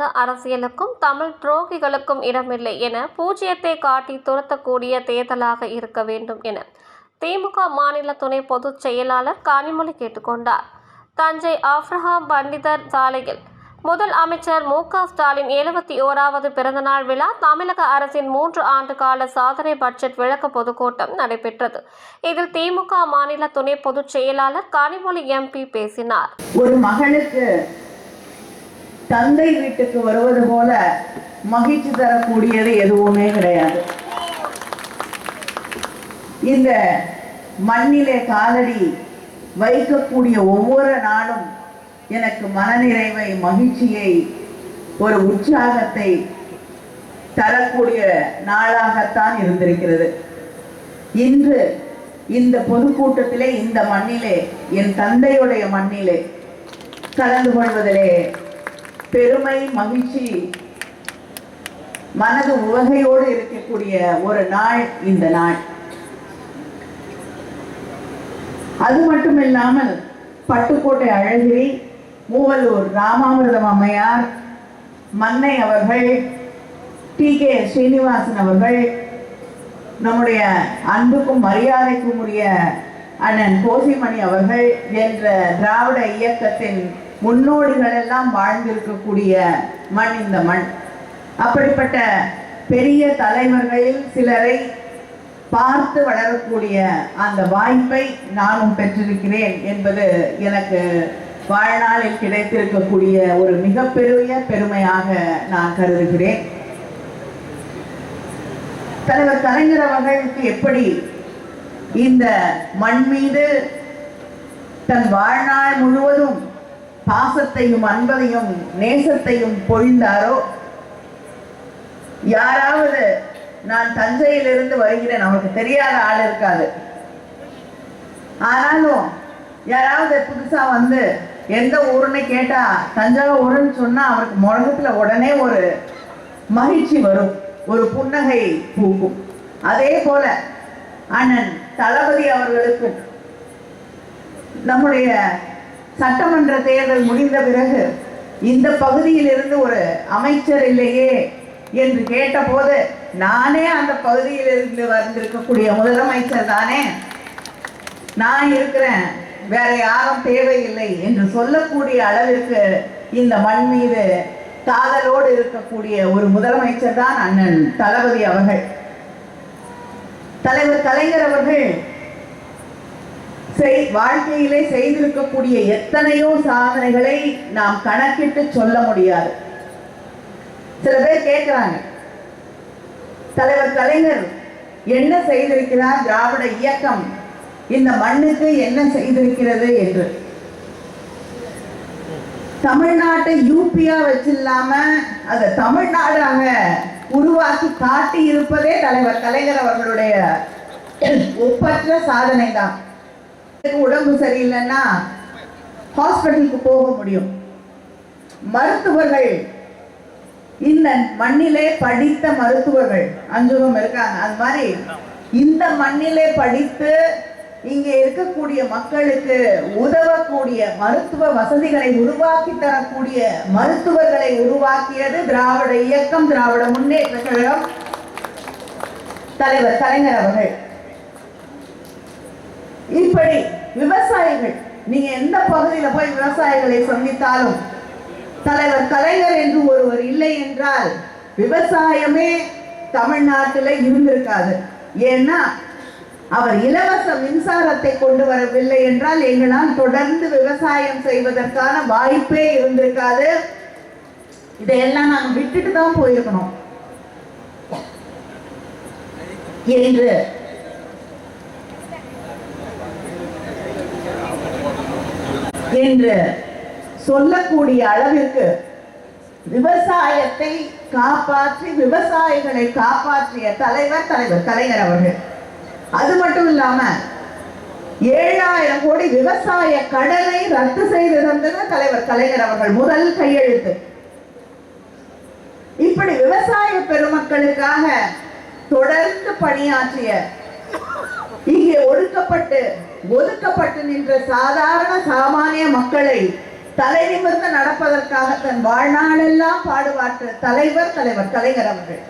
மத அரசியலுக்கும் தமிழ் துரோகிகளுக்கும் இடமில்லை என பூஜ்ஜியத்தை காட்டி துரத்தக்கூடிய தேர்தலாக இருக்க வேண்டும் என திமுக மாநில துணை பொதுச் செயலாளர் கனிமொழி கேட்டுக்கொண்டார். தஞ்சை ஆப்ரஹாம் பண்டிதர் சாலையில் முதல் அமைச்சர் மு க ஸ்டாலின் எழுபத்தி ஓராவது பிறந்தநாள் விழா தமிழக அரசின் மூன்று ஆண்டு கால சாதனை பட்ஜெட் விளக்க பொதுக்கூட்டம் நடைபெற்றது. இதில் திமுக மாநில துணை பொதுச் செயலாளர் கனிமொழி எம்பி பேசினார். ஒரு மகனுக்கு தந்தை வீட்டுக்கு வருவது போல மகிழ்ச்சி தரக்கூடியது எதுவுமே கிடையாது. இந்த மண்ணிலே காலடி வைக்கக்கூடிய ஒவ்வொரு நாளும் எனக்கு மனநிறைவை மகிழ்ச்சியை ஒரு உற்சாகத்தை தரக்கூடிய நாளாகத்தான் இருந்திருக்கிறது. இன்று இந்த பொதுக்கூட்டத்திலே இந்த மண்ணிலே என் தந்தையுடைய மண்ணிலே கலந்து கொள்வதிலே பெருமை மகிழ்ச்சி மனது உவகையோடு இருக்கக்கூடிய ஒரு நாள் இந்த நாள். அது மட்டுமில்லாமல் பட்டுக்கோட்டை அழகிரி மூவலூர் ராமாமிர்தம் அம்மையார் மன்னை அவர்கள் டி கே ஸ்ரீனிவாசன் அவர்கள் நம்முடைய அன்புக்கும் மரியாதைக்கும் உரிய அண்ணன் கோசிமணி அவர்கள் என்ற திராவிட இயக்கத்தின் முன்னோடிகள் எல்லாம் வாழ்ந்திருக்கக்கூடிய மண் இந்த மண். அப்படிப்பட்ட பெரிய தலைவர்களில் சிலரை பார்த்து வளரக்கூடிய அந்த வாய்ப்பை நானும் பெற்றிருக்கிறேன் என்பது எனக்கு வாழ்நாளில் கிடைத்திருக்கக்கூடிய ஒரு மிகப்பெரிய பெருமையாக நான் கருதுகிறேன். தலைவர் கலைஞர் அவர்களுக்கு எப்படி இந்த மண் மீது தன் வாழ்நாள் முழுவதும் பாசத்தையும் அன்பதையும் நேசத்தையும் பொழிந்தாரோ? யாராவது நான் தஞ்சையிலிருந்து வருகிறேன். அவருக்கு தெரியாத ஆள் இருக்காது. ஆனாலும் யாராவது புதுசா வந்து எந்த ஊருன்னு கேட்டா தஞ்சாவூருன்னு சொன்னா அவருக்கு முழங்கத்துல உடனே ஒரு மகிழ்ச்சி வரும். ஒரு புன்னகை பூக்கும். அதே போல அண்ணன் தளபதி அவர்களுக்கும் நம்முடைய சட்டமன்ற தேர்தல் முடிந்த பிறகு இந்த பகுதியிலிருந்து ஒரு அமைச்சர் இல்லையே என்று கேட்டபோது நானே அந்த பகுதியிலிருந்து வந்திருக்கக்கூடிய முதலமைச்சர் தானே? நான் இருக்கிறேன் வேற யாரும் தேவையில்லை என்று சொல்லக்கூடிய அளவிற்கு இந்த மண் மீது காதலோடு இருக்கக்கூடிய ஒரு முதலமைச்சர் தான் அண்ணன் தளபதி அவர்கள். தலைவர் கலைஞர் அவர்கள் செய் வாழ்க்கையிலே செய்திருக்கக்கூடிய எத்தனையோ சாதனைகளை நாம் கணக்கிட்டு சொல்ல முடியாது. சில பேர் கேட்கிறாங்க தலைவர் கலைஞர் என்ன செய்திருக்கிறார்? திராவிட இயக்கம் இந்த மண்ணுக்கு என்ன செய்திருக்கிறது? என்று. தமிழ்நாட்டை யூபியா வச்சில்லாம அதை தமிழ்நாடாக உருவாக்கி காட்டி இருப்பதே தலைவர் கலைஞர் அவர்களுடைய ஒப்பற்ற சாதனை தான் உடம்பு சரியில்லைன்னா ஹாஸ்பிட்டலுக்கு போக முடியும். மருத்துவர்கள் இந்த மண்ணிலே படித்த மருத்துவர்கள் அஞ்சுகம் இருக்காங்க. அது மாதிரி இந்த மண்ணிலே படித்து இங்கே இருக்கக்கூடிய மக்களுக்கு உதவக்கூடிய மருத்துவ வசதிகளை உருவாக்கி தரக்கூடிய மருத்துவர்களை உருவாக்கியது திராவிட இயக்கம் திராவிட முன்னேற்ற கழகம். தலைவர் கலைஞர் அவர்கள். இப்படி விவசாயிகள் நீங்க எந்த பகுதியில போய் விவசாயிகளை சந்தித்தாலும் தலைவர் கலைஞர் என்று ஒருவர் இல்லை என்றால் விவசாயமே தமிழ்நாட்டில் இருந்திருக்காது. ஏன்னா அவர் இலவச மின்சாரத்தை கொண்டு வரவில்லை என்றால் எங்களால் தொடர்ந்து விவசாயம் செய்வதற்கான வாய்ப்பே இருந்திருக்காது. இதையெல்லாம் நாங்கள் விட்டுட்டு தான் போயிருக்கணும். என்று என்று சொல்லக்கூடிய அளவிற்கு விவசாயத்தை காப்பாற்றி விவசாயிகளை காப்பாற்றிய தலைவர் தலைவர் கலைஞர் அவர்கள். அது மட்டும் இல்லாம ஏழாயிரம் கோடி விவசாய கடனை ரத்து செய்து தந்தது தலைவர் கலைஞர் அவர்கள் முதல் கையெழுத்து. இப்படி விவசாய பெருமக்களுக்காக தொடர்ந்து பணியாற்றிய இங்கே ஒடுக்கப்பட்டு ஒதுக்கப்பட்டு நின்ற சாதாரண சாமானிய மக்களை தலை நிமிர்ந்து நடப்பதற்காக தன் வாழ்நாளெல்லாம் பாடுபாட்டு தலைவர் தலைவர் கலைஞர் அவர்கள்.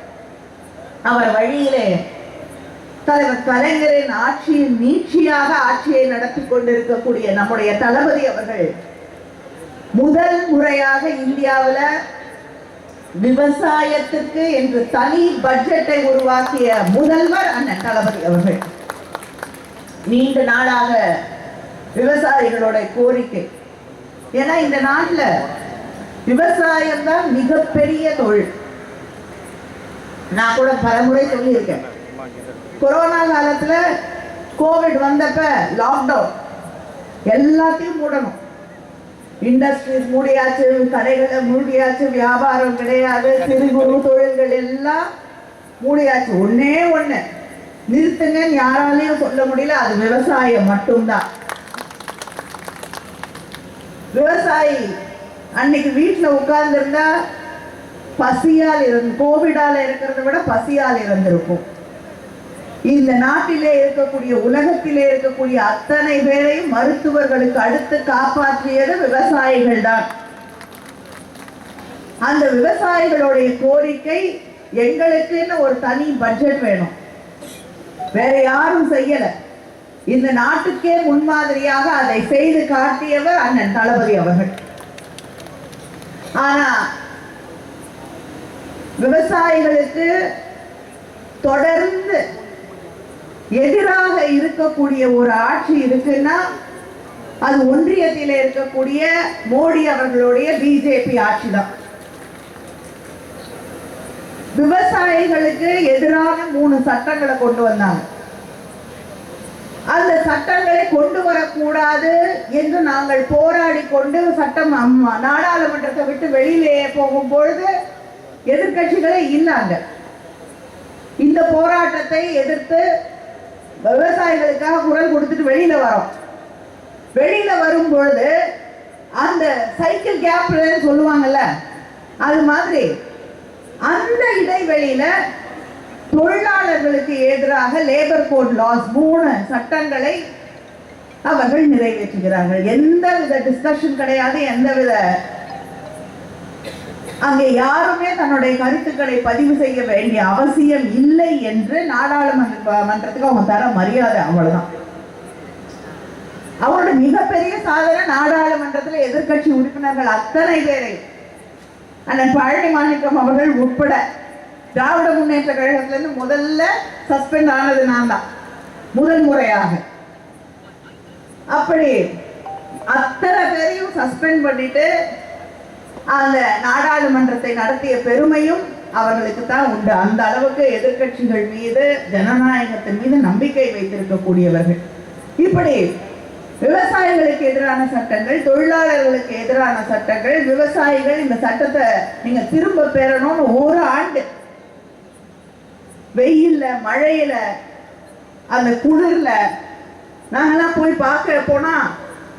அவர் வழியிலே தலைவர் கலைஞரின் ஆட்சியின் நீட்சியாக ஆட்சியை நடத்தி கொண்டிருக்கக்கூடிய நம்முடைய தளபதி அவர்கள் முதல் முறையாக இந்தியாவில் விவசாயத்துக்கு என்று தனி பட்ஜெட்டை உருவாக்கிய முதல்வர் அண்ணன் தளபதி அவர்கள். நீண்ட நாளாக விவசாயிகளோட கோரிக்கை. ஏன்னா இந்த நாட்டில் விவசாயம் தான் மிகப்பெரிய தொழில். நான் கூட பலமுறை சொல்லியிருக்கேன். கொரோனா காலத்துல கோவிட் வந்தப்ப லாக்டவுன் எல்லாத்தையும் மூடணும். இண்டஸ்ட்ரீஸ் மூடியாச்சு கடைகளை மூடியாச்சு வியாபாரம் கிடையாது சிறு குறு தொழில்கள் எல்லாம் மூடியாச்சு. ஒன்னே ஒன்று நிறுத்துங்கன்னு யாராலையும் சொல்ல முடியல. அது விவசாயம் மட்டும்தான். விவசாயி அன்னைக்கு வீட்டில் உட்கார்ந்துருந்தா பசியால் இருந்து கோவிடால இருக்கிறத விட பசியால் இருந்திருக்கும் இந்த நாட்டிலே இருக்கக்கூடிய உலகத்திலே இருக்கக்கூடிய அத்தனை பேரையும் மருத்துவர்களுக்கு அடுத்து காப்பாற்றியது விவசாயிகள் தான். அந்த விவசாயிகளுடைய கோரிக்கை எங்களுக்குன்னு ஒரு தனி பட்ஜெட் வேணும். வேற யாரும் செய்யல. இந்த நாட்டுக்கே முன்மாதிரியாக அதை செய்து காட்டியவர் அண்ணன் தளபதி அவர்கள். ஆனா விவசாயிகளுக்கு தொடர்ந்து எதிராக இருக்கக்கூடிய ஒரு ஆட்சி இருக்குன்னா அது ஒன்றியத்தில் இருக்கக்கூடிய மோடி அவர்களுடைய பிஜேபி ஆட்சி தான் விவசாயிகளுக்கு எதிரான மூணு சட்டங்களை கொண்டு வந்தாங்க. அந்த சட்டங்களை கொண்டு வரக்கூடாது என்று நாங்கள் போராடி கொண்டு சட்டம் அம்மா நாடாளுமன்றத்தை விட்டு வெளியிலே போகும் பொழுது எதிர்க்கட்சிகளே இல்லாங்க இந்த போராட்டத்தை எதிர்த்து விவசாயிகளுக்காக குரல் கொடுத்துட்டு வெளியில வரோம். வெளியில வரும் பொழுது அந்த சைக்கிள் கேப்ல சொல்லுவாங்கல்ல அது மாதிரி அந்த இடைவெளியில தொழிலாளர்களுக்கு எதிராக லேபர் கோட் லாஸ் மூணு சட்டங்களை அவர்கள் நிறைவேற்றுகிறார்கள். எந்த வித டிஸ்கஷன் கிடையாது எந்த வித அங்கே யாருமே தன்னுடைய கருத்துக்களை பதிவு செய்ய வேண்டிய அவசியம் இல்லை என்று நாடாளுமன்ற மன்றத்துக்கு அவங்க தர மரியாதை அவ்வளவுதான். அவரோட மிகப்பெரிய சாதனை நாடாளுமன்றத்தில் எதிர்க்கட்சி உறுப்பினர்கள் அத்தனை பேரை அண்ணன் பழனி மாணிக்கம் அவர்கள் உட்பட திராவிட முன்னேற்ற கழகத்திலிருந்து முதல்ல சஸ்பெண்ட் ஆனது நான் தான் முதல் முறையாக. அப்படி அத்தனை பேரையும் சஸ்பெண்ட் பண்ணிட்டு அந்த நாடாளுமன்றத்தை நடத்திய பெருமையும் அவர்களுக்கு தான் உண்டு. அந்த அளவுக்கு எதிர்க்கட்சிகள் மீது ஜனநாயகத்தின் மீது நம்பிக்கை வைத்திருக்கக்கூடியவர்கள். இப்படி விவசாயிகளுக்கு எதிரான சட்டங்கள் தொழிலாளர்களுக்கு எதிரான சட்டங்கள் விவசாயிகள் இந்த சட்டத்தை நீங்க திரும்ப பெறணும்னு ஒரு ஆண்டு. வெயில்ல மழையில அந்த குளிர்ல நாங்கெல்லாம் போய் பார்க்க போனா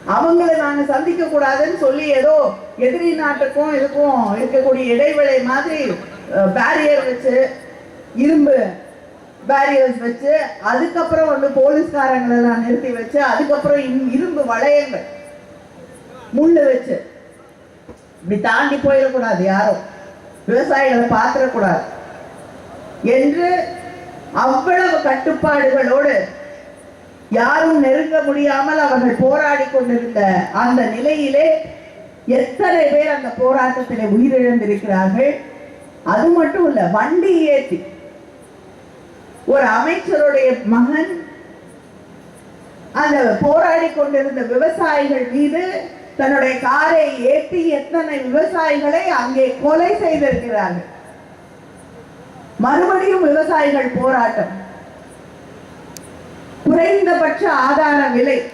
அவங்கள நாங்க சந்திக்க கூடாதுன்னு சொல்லி ஏதோ எதிரி நாட்டுக்கும் இதுக்கும் இருக்கக்கூடிய இடைவேளை மாதிரி பேரியர் வச்சு இரும்பு பேரியர்ஸ் வச்சு அதுக்கப்புறம் வந்து போலீஸ்காரங்களை எல்லாம் நிறுத்தி வச்சு அதுக்கப்புறம் இரும்பு வளையங்கள் முள்ளு வச்சு. இப்படி தாண்டி போயிடக்கூடாது யாரும். விவசாயிகளை பார்த்துடக்கூடாது. என்று அவ்வளவு கட்டுப்பாடுகளோடு யாரும் நெருங்க முடியாமல் அவர்கள் போராடி கொண்டிருந்த அந்த நிலையிலே எத்தனை பேர் அந்த போராட்டத்திலே உயிரிழந்திருக்கிறார்கள்? அது மட்டும் இல்ல வண்டி ஏற்றி ஒரு அமைச்சருடைய மகன் அந்த போராடி கொண்டிருந்த விவசாயிகள் மீது தன்னுடைய காரை ஏற்றி எத்தனை விவசாயிகளை அங்கே கொலை செய்திருக்கிறார்கள். மறுபடியும் விவசாயிகள் போராட்டம். குறைந்தபட்ச ஆதார விலை